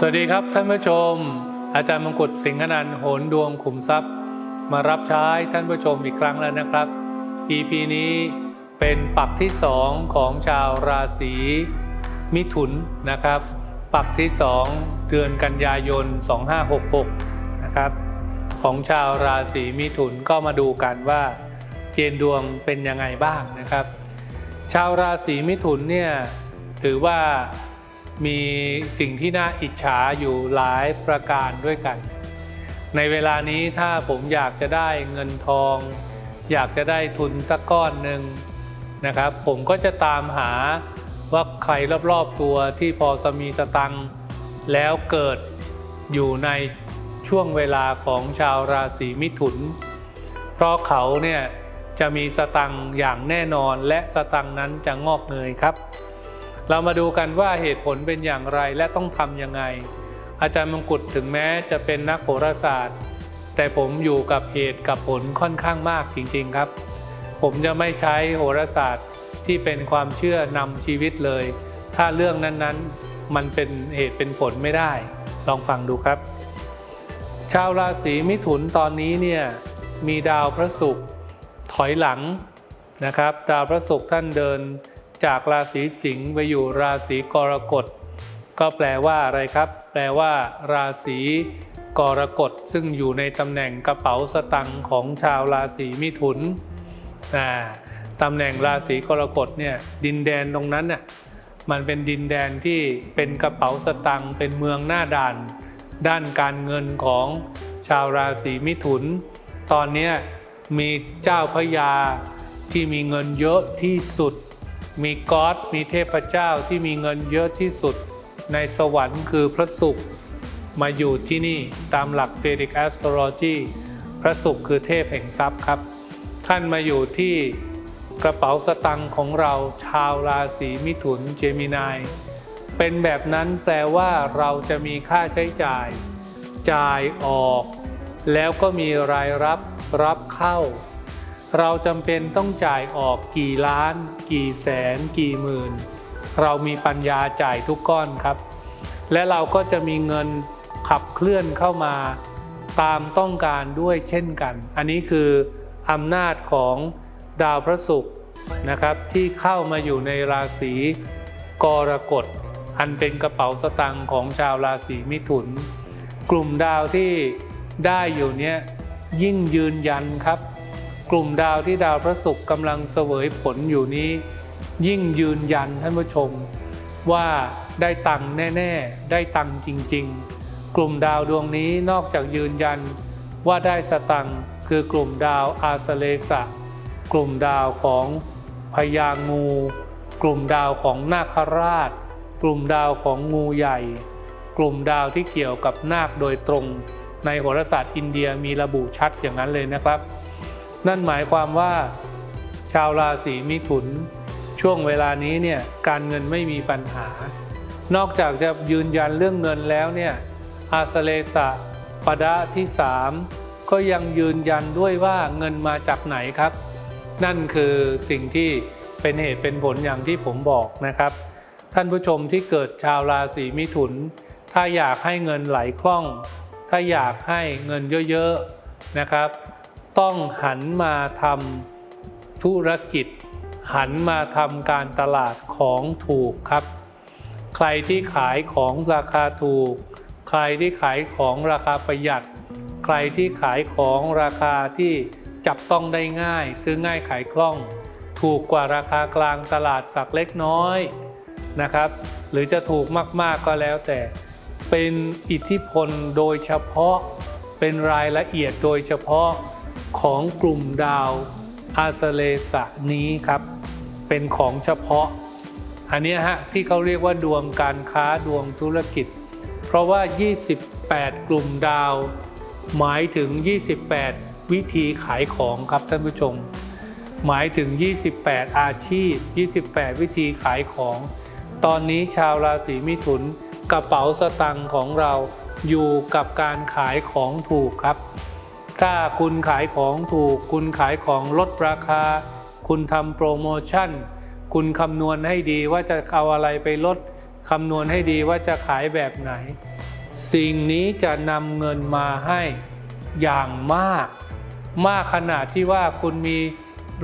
สวัสดีครับท่านผู้ชม อาจารย์มงกุฎสิงหนันท์โหนดวงขุมทรัพย์ มารับใช้ท่านผู้ชมอีกครั้งแล้วนะครับ EP นี้เป็นปักที่ 2 ของชาวราศีมิถุนนะครับ ปักที่ 2 เดือนกันยายน 2566 นะครับ ของชาวราศีมิถุนก็มาดูกันว่าเกณฑ์ดวงเป็นยังไงบ้างนะครับ ชาวราศีมิถุนเนี่ยถือว่า มีสิ่งที่น่าอิจฉาอยู่หลายประการด้วยกัน ในเวลานี้ถ้าผมอยากจะได้เงินทอง อยากจะได้ทุนสักก้อนหนึ่งนะครับ ผมก็จะตามหาว่าใครรอบๆตัวที่พอสมีสตังค์แล้วเกิดอยู่ในช่วงเวลาของชาวราศีมิถุน เพราะเขาเนี่ยจะมีสตังค์อย่างแน่นอนและสตังค์นั้นจะงอกเงยครับ เรามาดูกันว่าเหตุผลเป็นอย่างไรและต้องทำยังไง อาจารย์มงกุฎถึงแม้จะเป็นนักโหราศาสตร์ แต่ผมอยู่กับเหตุกับผลค่อนข้างมากจริงๆครับ ผมจะไม่ใช้โหราศาสตร์ที่เป็นความเชื่อนำชีวิตเลย ถ้าเรื่องนั้นๆ มันเป็นเหตุเป็นผลไม่ได้ ลองฟังดูครับ ชาวราศีมิถุนตอนนี้เนี่ยมีดาวพระศุกร์ถอยหลังนะครับ ดาวพระศุกร์ท่านเดิน จากราศีสิงห์ไปอยู่ราศีกรกฎ ก็แปลว่าอะไรครับ แปลว่า ราศีกรกฎซึ่งอยู่ในตำแหน่งกระเป๋าสตังค์ของชาวราศีมิถุนตำแหน่งราศีกรกฎเนี่ยดินแดนตรงนั้นน่ะมันเป็นดินแดนที่เป็นกระเป๋าสตังค์เป็นเมืองหน้าด่าน ด้านการเงินของชาวราศีมิถุน ตอนนี้มีเจ้าพระยาที่มีเงินเยอะที่สุด มีก๊อดมีเทพเจ้าที่มีเงินเยอะที่สุดในสวรรค์คือพระศุกร์มาอยู่ที่นี่ตามหลักเฟดิกแอสโทรโลจีพระศุกร์คือเทพแห่งทรัพย์ครับ ท่านมาอยู่ที่กระเป๋าสตังค์ของเราชาวราศีมิถุนเจมินาย เป็นแบบนั้นแปลว่าเราจะมีค่าใช้จ่าย จ่ายออก แล้วก็มีรายรับรับเข้า เราจำเป็นต้องจ่ายออกกี่ล้าน กี่แสน กี่หมื่น เรามีปัญญาจ่ายทุกก้อนครับ และเราก็จะมีเงินขับเคลื่อนเข้ามาตามต้องการด้วยเช่นกัน อันนี้คืออำนาจของดาวพระศุกร์นะครับ ที่เข้ามาอยู่ในราศีกรกฎอันเป็นกระเป๋าสตางค์ของชาวราศีมิถุน กลุ่มดาวที่ได้อยู่เนี้ยยิ่งยืนยันครับ กลุ่มดาวที่ดาวพระศุกร์กำลังเสวยผลอยู่นี้ ยิ่งยืนยันท่านผู้ชม ว่าได้ตังค์แน่ๆ ได้ตังค์จริง ๆ กลุ่มดาวดวงนี้นอกจากยืนยันว่าได้สตังค์คือกลุ่มดาวอาสเลสะ กลุ่มดาวของพญางู กลุ่มดาวของนาคราช กลุ่มดาวของงูใหญ่ กลุ่มดาวที่เกี่ยวกับนาคโดยตรง ในโหราศาสตร์อินเดียมีระบุชัดอย่างนั้นเลยนะครับ นั่นหมายความว่า ชาวราศีมิถุน ช่วงเวลานี้เนี่ยการเงินไม่มีปัญหา นอกจากจะยืนยันเรื่องเงินแล้วเนี่ยอาสเลสะปดะที่สามก็ยังยืนยันด้วยว่าเงินมาจากไหนครับ นั่นคือสิ่งที่เป็นเหตุเป็นผลอย่างที่ผมบอกนะครับ ท่านผู้ชมที่เกิดชาวราศีมิถุน ถ้าอยากให้เงินไหลคล่อง ถ้าอยากให้เงินเยอะๆนะครับ ต้องหันมาทำธุรกิจ หันมาทำการตลาดของถูกครับ ใครที่ขายของราคาถูก ใครที่ขายของราคาประหยัด ใครที่ขายของราคาที่จับต้องได้ง่าย ซื้อง่ายขายคล่อง ถูกกว่าราคากลางตลาดสักเล็กน้อยนะครับ หรือจะถูกมากๆก็แล้วแต่เป็นอิทธิพลโดยเฉพาะเป็นรายละเอียดโดยเฉพาะ ของกลุ่มดาวอาสเลสะนี้ครับ เป็นของเฉพาะ อันนี้ฮะที่เขาเรียกว่าดวงการค้าดวงธุรกิจ เพราะว่า 28 กลุ่มดาว หมายถึง 28 วิธีขายของครับท่านผู้ชม หมายถึง 28 อาชีพ 28 วิธีขายของ ตอนนี้ชาวราศีมิถุนกระเป๋าสตังค์ของเราอยู่กับการขายของถูกครับ ถ้าคุณขายของถูก คุณขายของลดราคา คุณทำโปรโมชั่น คุณคำนวณให้ดีว่าจะเอาอะไรไปลดคำนวณให้ดีว่าจะขายแบบไหน สิ่งนี้จะนำเงินมาให้อย่างมาก มากขนาดที่ว่าคุณมี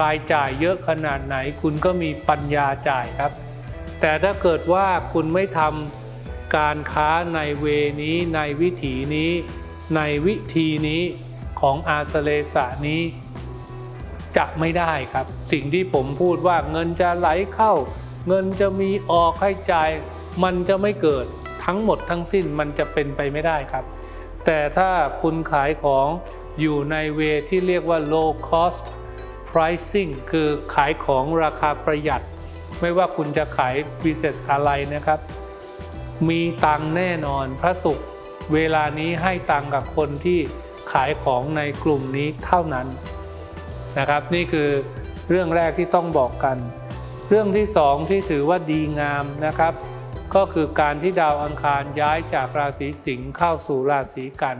รายจ่ายเยอะขนาดไหน คุณก็มีปัญญาจ่ายครับ แต่ถ้าเกิดว่าคุณไม่ทำการค้าในเวนี้ในวิถีนี้ ในวิธีนี้ ของอาสเลสะนี้จะไม่ได้ครับ สิ่งที่ผมพูดว่าเงินจะไหลเข้า เงินจะมีออกให้จ่ายมันจะไม่เกิดทั้งหมดทั้งสิ้นมันจะเป็นไปไม่ได้ครับ แต่ถ้าคุณขายของอยู่ในเวที่เรียกว่า low cost pricing คือขายของราคาประหยัด ไม่ว่าคุณจะขาย business อะไรนะครับ มีตังแน่นอนพระสุข เวลานี้ให้ตังกับคนที่ ขายของในกลุ่มนี้เท่านั้นนะครับ นี่คือเรื่องแรกที่ต้องบอกกัน เรื่องที่สองที่ถือว่าดีงามนะครับ ก็คือการที่ดาวอังคารย้ายจากราศีสิงห์เข้าสู่ราศีกัน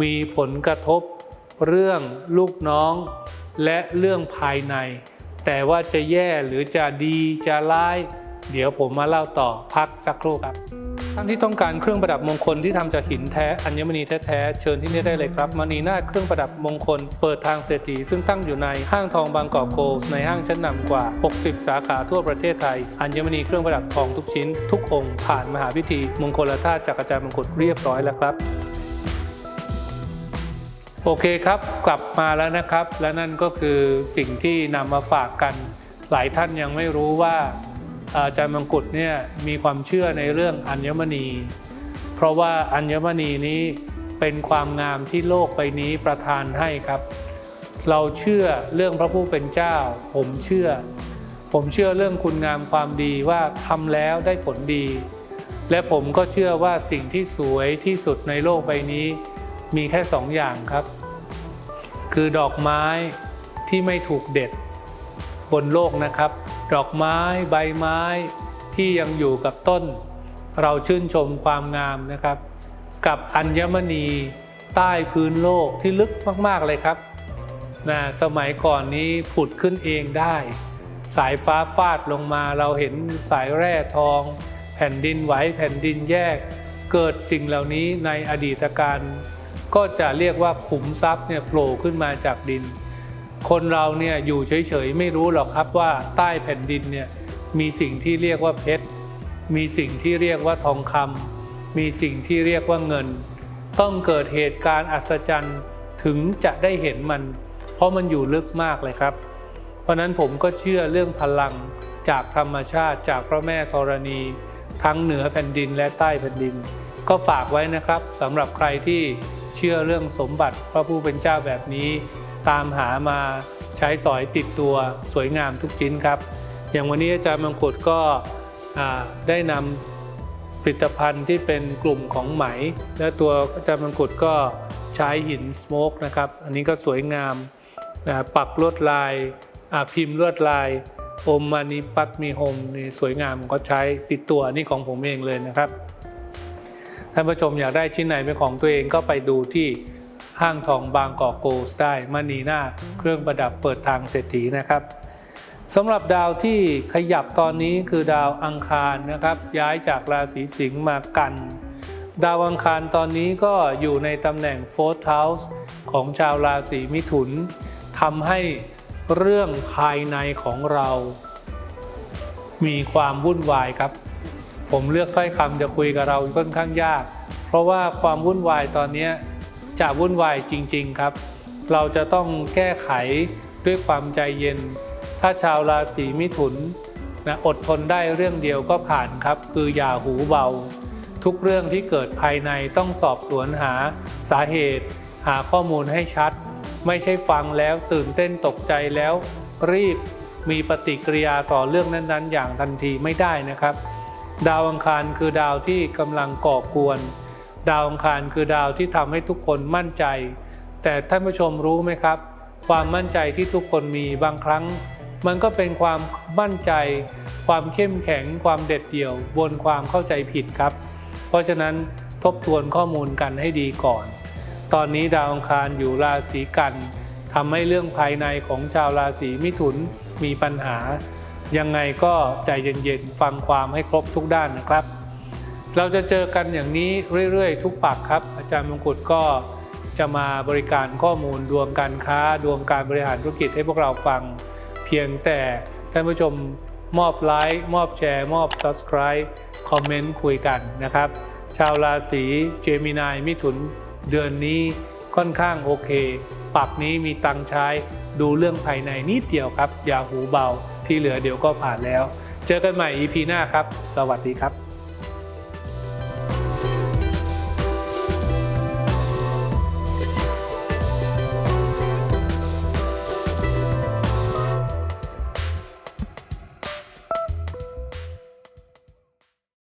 มีผลกระทบเรื่องลูกน้องและเรื่องภายใน แต่ว่าจะแย่หรือจะดีจะร้าย เดี๋ยวผมมาเล่าต่อพักสักครู่ครับ ท่านที่ต้องการเครื่องประดับมงคลที่ทำจากหินแท้อัญมณีแท้ๆเชิญที่นี่ได้เลยครับมณีนาถเครื่องประดับมงคล เปิดทางเศรษฐีซึ่งตั้งอยู่ในห้างทองบางกอกโกลสในห้างชั้นนำกว่า 60 สาขาทั่วประเทศไทย อัญมณีเครื่องประดับทองทุกชิ้น ทุกองค์ผ่านมหาพิธี มงคลธาตุจากอาจารย์มงกุฎเรียบร้อยแล้วครับโอเคครับ กลับมาแล้วนะครับ และนั่นก็คือสิ่งที่นำมาฝากกัน หลายท่านยังไม่รู้ว่า อาจารย์มังกุฎเนี่ยมีความเชื่อในเรื่องอัญมณี เพราะว่าอัญมณีนี้เป็นความงามที่โลกใบนี้ประทานให้ครับ เราเชื่อเรื่องพระผู้เป็นเจ้า ผมเชื่อ ผมเชื่อเรื่องคุณงามความดีว่าทำแล้วได้ผลดี และผมก็เชื่อว่าสิ่งที่สวยที่สุดในโลกใบนี้ มีแค่สองอย่างครับ คือดอกไม้ที่ไม่ถูกเด็ดบนโลกนะครับ ดอกไม้ใบไม้ที่ยังอยู่กับต้น เราชื่นชมความงามนะครับ กับอัญมณีใต้พื้นโลกที่ลึกมาก ๆ เลยครับนะสมัยก่อนนี้ผุดขึ้นเองได้ สายฟ้าฟาดลงมาเราเห็นสายแร่ทอง แผ่นดินไหวแผ่นดินแยก เกิดสิ่งเหล่านี้ในอดีตการ ก็จะเรียกว่าขุมทรัพย์เนี่ยโผล่ขึ้นมาจากดิน คนเราเนี่ยอยู่เฉยๆไม่รู้หรอกครับว่าใต้แผ่นดินเนี่ยมีสิ่งที่เรียกว่าเพชร มีสิ่งที่เรียกว่าทองคำมีสิ่งที่เรียกว่าเงิน ต้องเกิดเหตุการณ์อัศจรรย์ถึงจะได้เห็นมัน เพราะมันอยู่ลึกมากเลยครับ เพราะนั้นผมก็เชื่อเรื่องพลังจากธรรมชาติจากพระแม่ธรณี ทั้งเหนือแผ่นดินและใต้แผ่นดิน ก็ฝากไว้นะครับสำหรับใครที่เชื่อเรื่องสมบัติพระผู้เป็นเจ้าแบบนี้ ตามหามาใช้สอยติดตัวสวยงามทุกชิ้นครับ อย่างวันนี้อาจารย์มังคุดก็ได้นำผลิตภัณฑ์ที่เป็นกลุ่มของไหม และตัวอาจารย์มังคุดก็ใช้หินสโมกนะครับ อันนี้ก็สวยงามปักลวดลายาพิมพ์ลวดลายโอมมานิปัตมีโฮมนี่สวยงามก็ใช้ติดตัวนี่ของผมเองเลยนะครับท่านผู้ชมอยากได้ชิ้นไหนเป็นของตัวเองก็ไปดูที่ ห้างทองบางกอกโกลส์ได้มณีนาเครื่องประดับเปิดทางเศรษฐีนะครับสำหรับดาวที่ขยับตอนนี้คือดาวอังคารนะครับ ย้ายจากราศีสิงห์มากัน ดาวอังคารตอนนี้ก็อยู่ในตำแหน่ง Fourth House ของชาวราศีมิถุนทำให้เรื่องภายในของเรา มีความวุ่นวายครับ ผมเลือกถ้อยคำจะคุยกับเราค่อนข้างยาก เพราะว่าความวุ่นวายตอนนี้ จะวุ่นวายจริง ๆ ครับ เราจะต้องแก้ไขด้วยความใจเย็น ถ้าชาวราศีมิถุนนะอดทนได้เรื่องเดียวก็ผ่านครับ คืออย่าหูเบา ทุกเรื่องที่เกิดภายในต้องสอบสวนหาสาเหตุ หาข้อมูลให้ชัด ไม่ใช่ฟังแล้วตื่นเต้นตกใจแล้ว รีบมีปฏิกิริยาต่อเรื่องนั้น ๆ อย่างทันทีไม่ได้นะครับ ดาวอังคารคือดาวที่กำลังก่อกวน ดาวอังคารคือดาวที่ทำให้ทุกคนมั่นใจ แต่ท่านผู้ชมรู้ไหมครับ ความมั่นใจที่ทุกคนมีบางครั้ง มันก็เป็นความมั่นใจ ความเข้มแข็ง ความเด็ดเดี่ยว บนความเข้าใจผิดครับ เพราะฉะนั้นทบทวนข้อมูลกันให้ดีก่อน ตอนนี้ดาวอังคารอยู่ราศีกันทำให้เรื่องภายในของชาวราศีมิถุนมีปัญหา ยังไงก็ใจเย็นๆ ฟังความให้ครบทุกด้านนะครับ เราจะเจอกันอย่างนี้เรื่อยๆ ทุกปักครับ อาจารย์มงกุฎก็จะมาบริการข้อมูลดวงการค้าดวงการบริหารธุรกิจให้พวกเราฟัง เพียงแต่ท่านผู้ชมมอบไลค์มอบแชร์ มอบ Subscribe คอมเมนต์คุยกันนะครับ ชาวราศีเจมินายมิถุนเดือนนี้ค่อนข้างโอเคปักนี้มีตังใช้ดูเรื่องภายในนิดเดียวครับ อย่าหูเบาที่เหลือเดี๋ยวก็ผ่านแล้ว เจอกันใหม่ EP หน้าครับ สวัสดีครับ